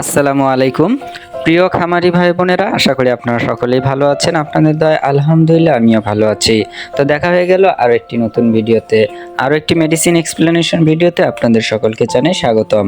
আসসালামু আলাইকুম। প্রিয় খামারি ভাই বোনেরা, আশা করি আপনারা সকলেই ভালো আছেন। আপনাদের দয় আলহামদুলিল্লাহ, আমিও ভালো আছি। তো দেখা হয়ে গেল আরও একটি নতুন ভিডিওতে। আরও একটি মেডিসিন এক্সপ্লেনেশন ভিডিওতে আপনাদের সকলকে জানাই স্বাগতম।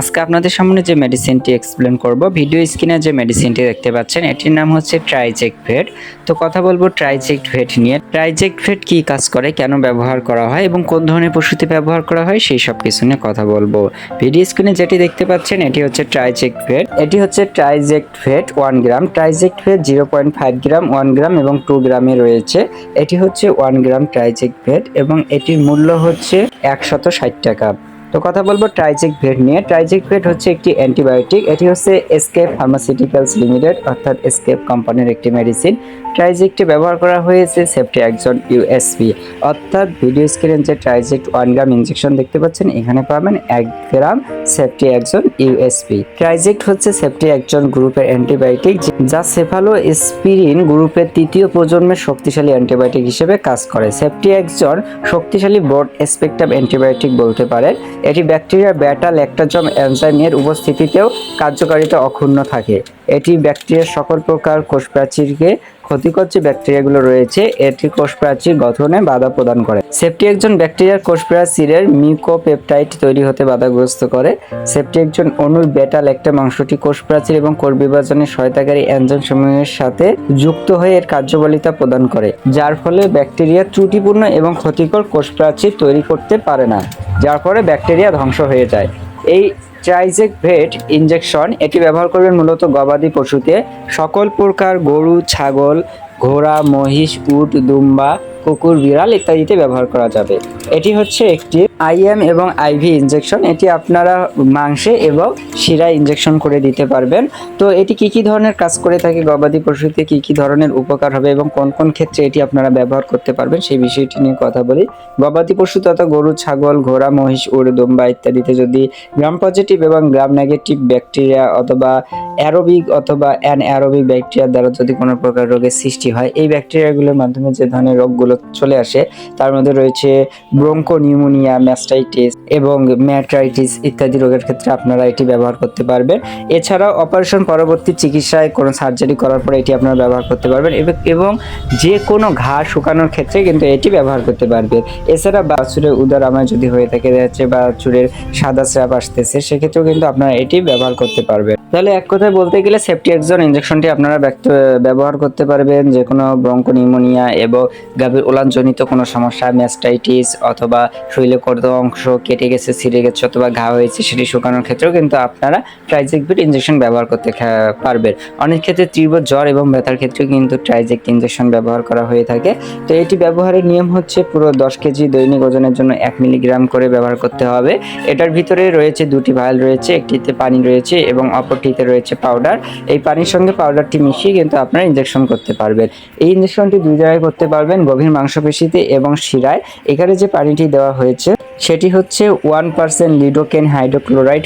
আজকে আপনাদের সামনে যে মেডিসিনটি এক্সপ্লেন করব ভিডিও স্ক্রিনে যে মেডিসিনটি দেখতে পাচ্ছেন, এটির নাম হচ্ছে ট্রাইজেক্ট ভেট তো কথা বলব ট্রাইজেক্ট ভেট নিয়ে। ট্রাইজেক্ট ভেট কী কাজ করে, কেন ব্যবহার করা হয় এবং কোন ধরনের পশুতে ব্যবহার করা হয়, সেই সব কিছু নিয়ে কথা বলব। ভিডিও স্ক্রিনে যেটি দেখতে পাচ্ছেন, এটি হচ্ছে ট্রাইজেক্ট ভেট এটি হচ্ছে Triject vet one gram Triject vet zero point five gram one gram এবং টু গ্রামে রয়েছে। এটি হচ্ছে ওয়ান গ্রাম ট্রাইজেক্ট ভেট এবং এটির মূল্য হচ্ছে একশত ষাট টাকা। তো কথা বলব ট্রাইজেক ভেট নিয়ে। ট্রাইজেক ভেট হচ্ছে একটি অ্যান্টিবায়োটিক এটি হচ্ছে এসকেপ ফার্মাসিউটিক্যালস লিমিটেড অর্থাৎ এসকেপ কোম্পানির একটি মেডিসিন ট্রাইজেকটি ব্যবহার করা হয়েছে সেফটি একজন ইউএসপি অর্থাৎ ভিডিও স্ক্রিন যে ট্রাইজেক্ট ওয়ান গ্রাম ইঞ্জেকশন দেখতে পাচ্ছেন, এখানে পাবেন এক গ্রাম সেফটি একজন ইউএসপি ট্রাইজেক্ট হচ্ছে সেফটি একজন গ্রুপের অ্যান্টিবায়োটিক যা সেফালো স্পিরিন গ্রুপের তৃতীয় প্রজন্মের শক্তিশালী অ্যান্টিবায়োটিক হিসেবে কাজ করে। সেফটি একজন শক্তিশালী ব্রড স্পেকট্রাম অ্যান্টিবায়োটিক বলতে পারেন। এটি ব্যাকটেরিয়া, ব্যাটা, ল্যাক্টাজম, এনজাইমের উপস্থিতিতেও কার্যকারিতা অক্ষুণ্ণ থাকে। এটি ব্যাকটেরিয়ার সকল প্রকার কোষ প্রাচীরকে ক্ষতিকর যে ব্যাকটেরিয়াগুলো রয়েছে, এটি কোষ প্রাচীর গঠনে বাধা প্রদান করে। সেফটি একজন ব্যাকটেরিয়ার কোষ প্রাচীরের মিউকোপেপটাইড তৈরি হতে বাধাগ্রস্ত করে। সেফটি একজন অণুর বেটা ল্যাক্টাম অংশটি কোষ প্রাচীর এবং কোষ বিভাজনের সহায়তাকারী এনজাইম সমূহের সাথে যুক্ত হয়ে এর কার্যবলিতা প্রদান করে, যার ফলে ব্যাকটেরিয়া ত্রুটিপূর্ণ এবং ক্ষতিকর কোষ প্রাচীর তৈরি করতে পারে না, যার ফলে ব্যাকটেরিয়া ধ্বংস হয়ে যায়। এই ট্রাইজেক ভেট ইঞ্জেকশন এটি ব্যবহার করবেন মূলত গবাদি পশুতে সকল প্রকার গরু, ছাগল, ঘোড়া, মহিষ, উট, দুম্বা কুকুর, বিড়াল ইত্যাদিতে ব্যবহার করা যাবে। এটি হচ্ছে একটি আইএম এবং আইভি ইনজেকশন এটি আপনারা মাংসে এবং শিরায় ইনজেকশন করে দিতে পারবেন। তো এটি কি কি ধরনের কাজ করে থাকে, গবাদি পশুতে কি কি ধরনের উপকার হবে এবং কোন কোন ক্ষেত্রে এটি আপনারা ব্যবহার করতে পারবেন, সেই বিষয়টি নিয়ে কথা বলি। গবাদি পশু তথা গরু, ছাগল, ঘোড়া, মহিষ, উড়, দুম্বা ইত্যাদিতে যদি গ্রাম পজিটিভ এবং গ্রাম নেগেটিভ ব্যাকটেরিয়া অথবা অ্যারোবিক অথবা অ্যান অ্যারোবিক ব্যাকটেরিয়া দ্বারা যদি কোনো প্রকার রোগের সৃষ্টি হয়, এই ব্যাকটেরিয়াগুলোর মাধ্যমে যে ধরনের রোগগুলো চলে আসে। তার মধ্যে রয়েছে ব্রঙ্কো নিউমোনিয়া ম্যাস্টাইটিস এবং ম্যাট্রাইটিস ইত্যাদি রোগের ক্ষেত্রে আপনারা এটি ব্যবহার করতে পারবেন। এছাড়াও অপারেশন পরবর্তী চিকিৎসায় কোনো সার্জারি করার পরে এটি আপনারা ব্যবহার করতে পারবেন এবং- যে কোনো ঘা শুকানোর ক্ষেত্রে কিন্তু এটি ব্যবহার করতে পারবেন। এছাড়া বাছুরের উদার আমায় যদি হয়ে থাকে যাচ্ছে বা চুরের সাদা স্রাব আসতেছে, সেক্ষেত্রেও কিন্তু আপনারা এটি ব্যবহার করতে পারবেন। তাহলে এক কথায় বলতে গেলে সেফটি একজন ইনজেকশনটি আপনারা ব্যক্ত- ব্যবহার করতে পারবেন। যে কোনো ব্রঙ্কো নিউমোনিয়া এবং গাভীর ওলানজনিত কোনো সমস্যা, ম্যাস্টাইটিস অথবা শরীরে কোনো অংশ কেটে গেছে, ছিঁড়ে গেছে অথবা ঘা হয়েছে, সেটি শুকানোর ক্ষেত্রেও কিন্তু আপনারা ট্রাইজেকবিট ইনজেকশন ব্যবহার করতে পারবেন। অনেক ক্ষেত্রে তীব্র জ্বর এবং ব্যথার ক্ষেত্রে কিন্তু ট্রাইজেক্ট ইনজেকশন ব্যবহার করা হয়ে থাকে। তো এটি ব্যবহারের নিয়ম হচ্ছে পুরো দশ কেজি দৈনিক ওজনের জন্য এক মিলিগ্রাম করে ব্যবহার করতে হবে। এটার ভিতরে রয়েছে দুটি ভাইল রয়েছে, একটিতে পানি রয়েছে এবং অপরটিতে রয়েছে পাউডার এই পানির সঙ্গে পাউডারটি মিশিয়ে কিন্তু আপনারা ইনজেকশন করতে পারবেন। এই ইনজেকশনটি দুই জায়গায় করতে পারবেন, গভীর মাংসপেশিতে এবং শিরায়। এখানে যে পানিটি দেওয়া হয়েছে, সেটি হচ্ছে ওয়ান পার্সেন্ট লিডোকেন হাইড্রোক্লোরাইড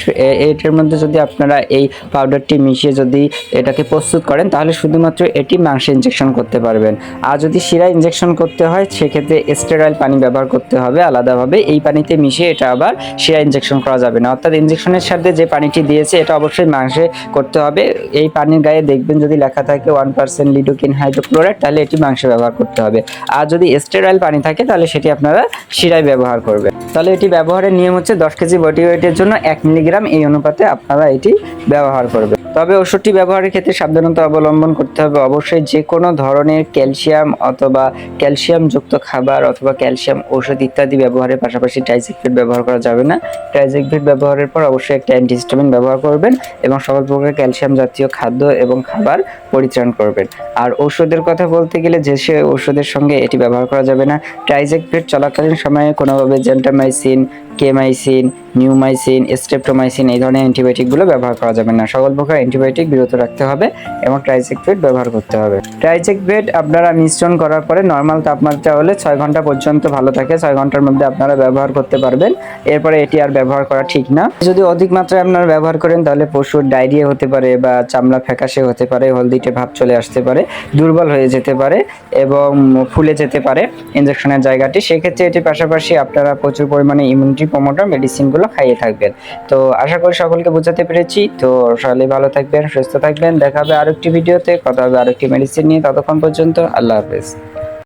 এটার মধ্যে যদি আপনারা এই পাউডারটি মিশিয়ে যদি এটাকে প্রস্তুত করেন, তাহলে শুধুমাত্র এটি মাংসে ইনজেকশন করতে পারবেন। আর যদি শিরায় ইনজেকশন করতে হয়, সেক্ষেত্রে স্টেরাইল পানি ব্যবহার করতে হবে আলাদাভাবে। এই পানিতে মিশিয়ে এটা আবার শিরা ইনজেকশন করা যাবে না। অর্থাৎ ইনজেকশনের সাথে যে পানিটি দিয়েছে, এটা অবশ্যই মাংসে করতে হবে। এই পানির গায়ে দেখবেন যদি লেখা থাকে ওয়ান পার্সেন্ট লিডোকিন হাইড্রোক্লোরাইড তাহলে এটি মাংসে ব্যবহার করতে হবে। আর যদি স্টেরাইল পানি থাকে, তাহলে সেটি আপনারা শিরায় ব্যবহার করবেন। তাহলে এটি ব্যবহারের নিয়ম হচ্ছে দশ কেজি বডি ওয়েটের জন্য এক মিলিগ্রাম এই অনুপাতে আপনারা এটি ব্যবহার করবেন। তবে ওষুধটি ব্যবহারের ক্ষেত্রে সাবধানতা অবলম্বন করতে হবে। অবশ্যই যে কোনো ধরনের ক্যালসিয়াম অথবা ক্যালসিয়ামযুক্ত খাবার অথবা ক্যালসিয়াম ওষুধ ইত্যাদি ব্যবহারের পাশাপাশি ট্রাইজেকভিট ব্যবহার করা যাবে না। ট্রাইজেকভিট ব্যবহারের পর অবশ্যই একটা অ্যান্টিহিস্টামিন ব্যবহার করবেন এবং সকল প্রকার ক্যালসিয়াম জাতীয় খাদ্য এবং খাবার পরিত্রাণ করবেন। আর ওষুধের কথা বলতে গেলে যে সে ওষুধের সঙ্গে এটি ব্যবহার করা যাবে না। ট্রাইজেকভিট চলাকালীন সময়ে কোনোভাবে জেন্টামাইসিন, কেমাইসিন নিউমাইসিন, স্ট্রেপ্টোমাইসিন এই ধরনের অ্যান্টিবায়োটিকগুলো ব্যবহার করা যাবে না। সকল প্রকার অ্যান্টিবায়োটিক বিরত রাখতে হবে এবং ট্রাইজেক বেড ব্যবহার করতে হবে। ট্রাইজেক বেড আপনারা মিশ্রণ করার পরে নর্মাল তাপমাত্রা হলে ছয় ঘণ্টা পর্যন্ত ভালো থাকে। ছয় ঘণ্টার মধ্যে আপনারা ব্যবহার করতে পারবেন। এরপরে এটি আর ব্যবহার করা ঠিক না। যদি অধিক মাত্রায় আপনারা ব্যবহার করেন তাহলে পশুর ডায়রিয়া হতে পারে বা চামড়া ফ্যাকাশে হতে পারে হলদিটে ভাব চলে আসতে পারে, দুর্বল হয়ে যেতে পারে এবং ফুলে যেতে পারে ইনজেকশনের জায়গাটি। সেক্ষেত্রে এটির পাশাপাশি আপনারা প্রচুর পরিমাণে ইমিউনিটি প্রমোটার মেডিসিনগুলো এগুলো খাইয়ে থাকবেন। তো আশা করি সকলকে বোঝাতে পেরেছি। তো সকলে ভালো থাকবেন, সুস্থ থাকবেন। দেখা হবে আরেকটি ভিডিওতে, কথা হবে আরেকটি মেডিসিন নিয়ে। ততক্ষণ পর্যন্ত আল্লাহ হাফেজ।